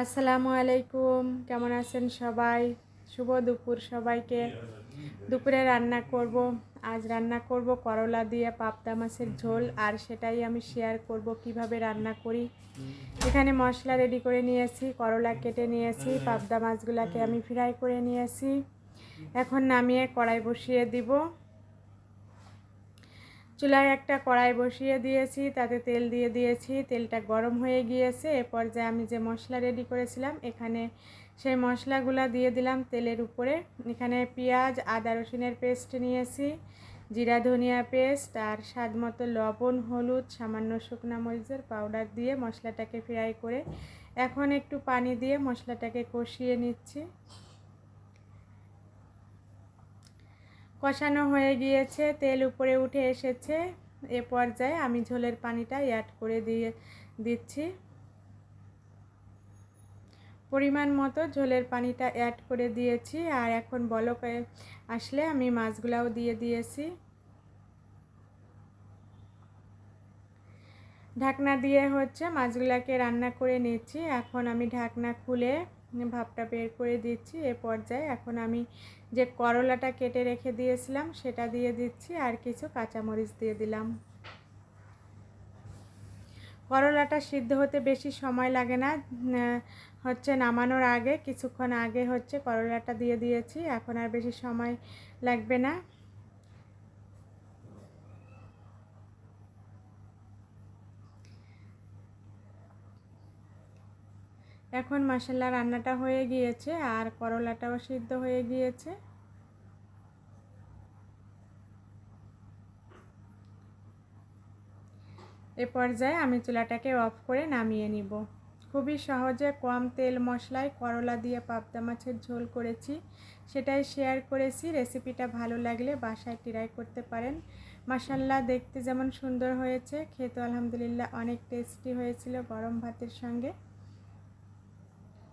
আসসালামু আলাইকুম। কেমন আছেন সবাই? শুভ দুপুর সবাইকে। দুপুরে রান্না করব। আজ রান্না করব করলা দিয়ে পাবদা মাছের ঝোল, আর সেটাই আমি শেয়ার করব কীভাবে রান্না করি। এখানে মশলা রেডি করে নিয়েছি, করলা কেটে নিয়েছি, পাবদা মাছগুলোকে আমি ফ্রাই করে নিয়েছি। এখন নামিয়ে কড়াই বসিয়ে দিব। চুলায় একটা কড়াই বসিয়ে দিয়েছি, তাতে তেল দিয়ে দিয়েছি, তেলটা গরম হয়ে গিয়েছে। এ পর্যায়ে আমি যে মশলা রেডি করেছিলাম, এখানে সেই মশলাগুলো দিয়ে দিলাম তেলের উপরে। এখানে পেঁয়াজ, আদা রসুনের পেস্ট নিয়েছি, জিরা, ধনিয়া পেস্ট আর স্বাদ মতো লবণ, হলুদ, সামান্য শুকনা মরিচের পাউডার দিয়ে মশলাটাকে ফ্রাই করে এখন একটু পানি দিয়ে মশলাটাকে কষিয়ে নিচ্ছি। কষানো হয়ে গিয়েছে, তেল উপরে উঠে এসেছে। এ পর্যায়ে আমি ঝোলের পানিটা অ্যাড করে দিয়ে দিচ্ছি। পরিমাণ মতো ঝোলের পানিটা অ্যাড করে দিয়েছি। আর এখন বলক আসলে আমি মাছগুলাও দিয়ে দিয়েছি। ঢাকনা দিয়ে হচ্ছে মাছগুলাকে রান্না করে নিচ্ছি। এখন আমি ঢাকনা খুলে ভাপটা বের করে দিচ্ছি। এ পর্যায়ে এখন আমি যে করলাটা কেটে রেখে দিয়েছিলাম, সেটা দিয়ে দিচ্ছি, আর কিছু কাঁচামরিচ দিয়ে দিলাম। করলাটা সিদ্ধ হতে বেশি সময় লাগে না হচ্ছে নামানোর আগে, কিছুক্ষণ আগে হচ্ছে করলাটা দিয়ে দিয়েছি, এখন আর বেশি সময় লাগবে না। এখন মশলা রান্নাটা হয়ে গিয়েছে আর করলাটাও সিদ্ধ হয়ে গিয়েছে। এ পর্যায়ে আমি চুলাটাকে অফ করে নামিয়ে নিব। খুবই সহজে কম তেল মশলায় করলা দিয়ে পাবদা মাছের ঝোল করেছি। সেটাই শেয়ার করেছি, রেসিপিটা ভালো লাগলে বাসায় ট্রাই করতে পারেন। মাসাল্লা দেখতে যেমন সুন্দর হয়েছে খেতে আলহামদুলিল্লাহ অনেক টেস্টি হয়েছিল গরম ভাতের সঙ্গে।